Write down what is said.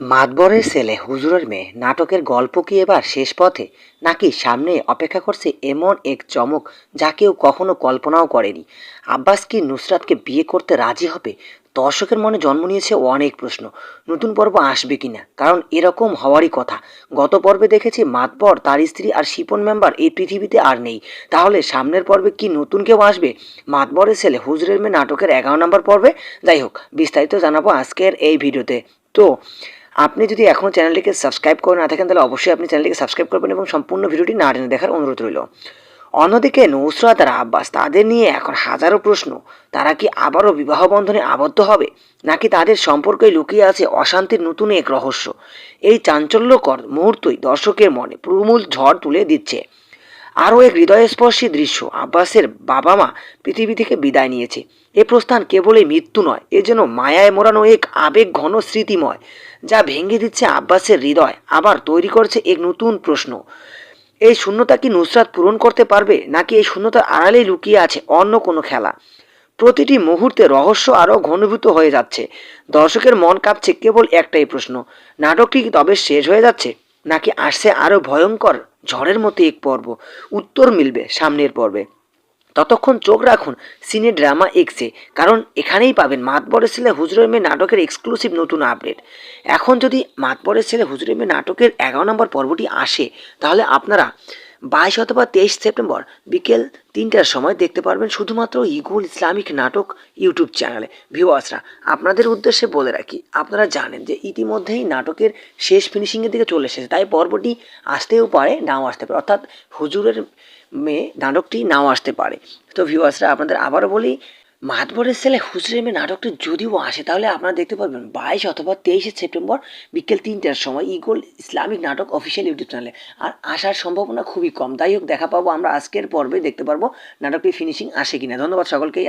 মাতবরের ছেলে হুজুরের মেয়ে নাটকের গল্প কি এবার শেষ পথে? নাকি সামনে অপেক্ষা করছে এমন এক চমক যা কেউ কখনো কল্পনাও করেনি? আব্বাস কি নুসরাতকে বিয়ে করতে রাজি হবে? দর্শকের মনে জন্ম নিয়েছে অনেক প্রশ্ন। নতুন পর্ব আসবে কিনা কারণ এরকম হওয়ারই কথা। গত পর্বে দেখেছি মাতবর, তার স্ত্রী আর শিপন মেম্বার এই পৃথিবীতে আর নেই। তাহলে সামনের পর্বে কি নতুন কেউ আসবে? মাতবরের ছেলে হুজুরের মেয়ে নাটকের এগারো নম্বর পর্বে? যাই হোক, বিস্তারিত জানাব আজকের এই ভিডিওতে। তো আপনি যদি এখনও চ্যানেলটিকে সাবস্ক্রাইব করে না থাকেন, তাহলে অবশ্যই আপনি চ্যানেলটিকে সাবস্ক্রাইব করবেন এবং সম্পূর্ণ ভিডিওটি না টেনে দেখার অনুরোধ রইল। অন্যদিকে নৌসরাত আর আব্বাস, তাদের নিয়ে এখন হাজারো প্রশ্ন। তারা কি আবারও বিবাহ বন্ধনে আবদ্ধ হবে? নাকি তাদের সম্পর্কে লুকিয়ে আছে অশান্তির নতুন এক রহস্য? এই চাঞ্চল্যকর মুহূর্তই দর্শকের মনে প্রমূল ঝড় তুলে দিচ্ছে। আরও এক হৃদয়স্পর্শী দৃশ্য আব্বাসের বাবা মা পৃথিবী থেকে বিদায় নিয়েছে। এ প্রস্থান কেবলই মৃত্যু নয়, এ যেন মায়ায় মোড়ানো এক আবেগ ঘন স্মৃতিময়, যা ভেঙে দিচ্ছে আব্বাসের হৃদয়। আবার তৈরি করছে এক নতুন প্রশ্ন, এই শূন্যতা কি নুসরাত পূরণ করতে পারবে, নাকি এই শূন্যতার আড়ালেই লুকিয়ে আছে অন্য কোনো খেলা? প্রতিটি মুহূর্তে রহস্য আরও ঘনীভূত হয়ে যাচ্ছে। দর্শকের মন কাঁপছে কেবল একটাই প্রশ্ন, নাটকটি কি তবে শেষ হয়ে যাচ্ছে, নাকি আসছে আরও ভয়ঙ্কর ঝড়ের মতো এক পর্ব, উত্তর মিলবে সামনের পর্বে। ততক্ষণ চোখ রাখুন সিনে ড্রামা এক্সে, কারণ এখানেই পাবেন মাতবরের ছেলে হুজুরের মেয়ে নাটকের এক্সক্লুসিভ নতুন আপডেট এখন যদি মাতবরের ছেলে হুজুরের মেয়ে নাটকের এগারো নম্বর পর্বটি আসে, তাহলে আপনারা বাইশ অথবা তেইশ সেপ্টেম্বর বিকেল তিনটার সময় দেখতে পারবেন শুধুমাত্র ইগুল ইসলামিক নাটক ইউটিউব চ্যানেলে। ভিউয়ার্সরা, আপনাদের উদ্দেশ্যে বলে রাখি, আপনারা জানেন যে ইতিমধ্যেই নাটকের শেষ ফিনিশিংয়ের দিকে চলে এসেছে, তাই পর্বটি আসতেও পারে, নাও আসতে পারে। অর্থাৎ হুজুরের মেয়ে নাটকটি নাও আসতে পারে। তো ভিউয়ার্সরা, আপনাদের আবারও বলি মাতবরের ছেলে হুসরেমে নাটকটি যদিও আসে, তাহলে আপনারা দেখতে পারবেন। বাইশ অথবা তেইশে সেপ্টেম্বর বিকেল তিনটার সময় ইগোল ইসলামিক নাটক অফিসিয়াল ইউটিউব চ্যানেলে। আর আসার সম্ভাবনা খুবই কম। যাই হোক, দেখা পাবো আমরা আজকের পর্বে, দেখতে পারব নাটকটি ফিনিশিং আসে কিনা। ধন্যবাদ সকলকেই।